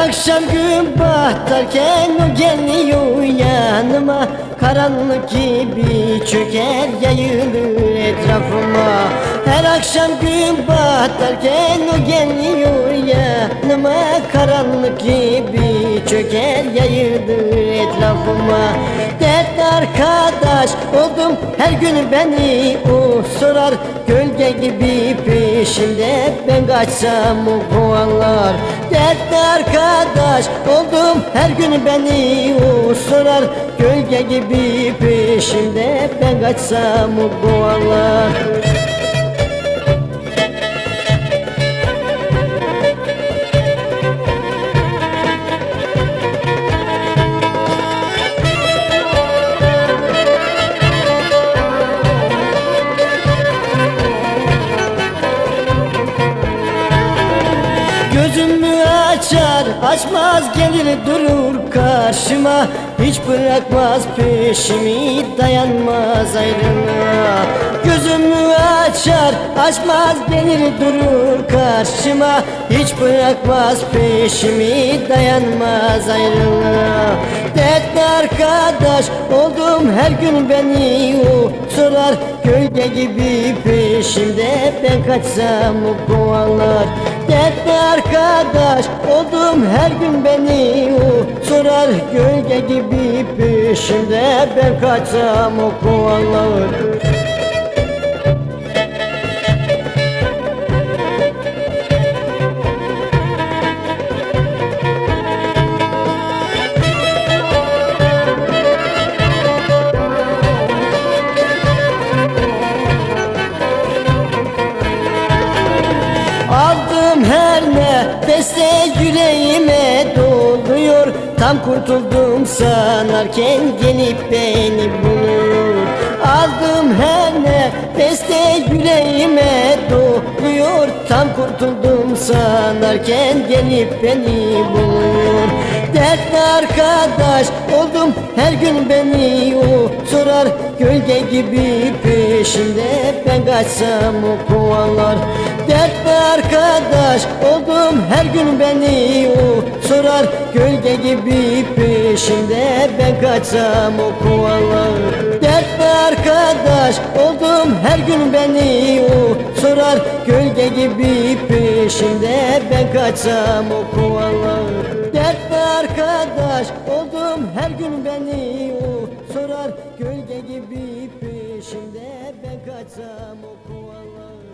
akşam gün batarken o geliyor yanıma. Karanlık gibi çöker yayılır etrafıma. Her akşam gün batarken o geliyor yanıma. Karanlık gibi çöker yayılır etrafıma arkadaş oldum. Her gün beni o sorar Gölge gibi peşinde ben kaçsam o kovalar Dertli arkadaş oldum. Her gün beni o sorar Gölge gibi peşinde ben kaçsam o kovalar Gözümü açar açmaz gelir durur karşıma. Hiç bırakmaz peşimi dayanmaz ayrılığa. Gözümü açar açmaz gelir durur karşıma. Hiç bırakmaz peşimi dayanmaz ayrılığa. Dertli arkadaş oldum her gün beni o sorar Gölge gibi peşimde ben kaçsam o kovalar Dertli arkadaş? Oldum her gün beni o sorar Gölge gibi peşimde. Ben kaçsam o kovalar Aldım her nefeste yüreğime doluyor. Tam kurtuldum sanarken gelip beni buluyor. Aldım her nefeste yüreğime doluyor. Tam kurtuldum sanarken gelip beni buluyor. Dertli arkadaş oldum her gün beni o sorar Gölge gibi peşinde ben kaçsam o kovalar arkadaş oldum. Her gün beni o sorar. Gölge gibi peşinde ben kaçsam o kovalar. Dertli arkadaş oldum. Her gün beni o sorar. Gölge gibi peşinde ben kaçsam o kovalar. Dertli arkadaş oldum. Her gün beni o sorar. Gölge gibi peşinde ben kaçsam o kovalar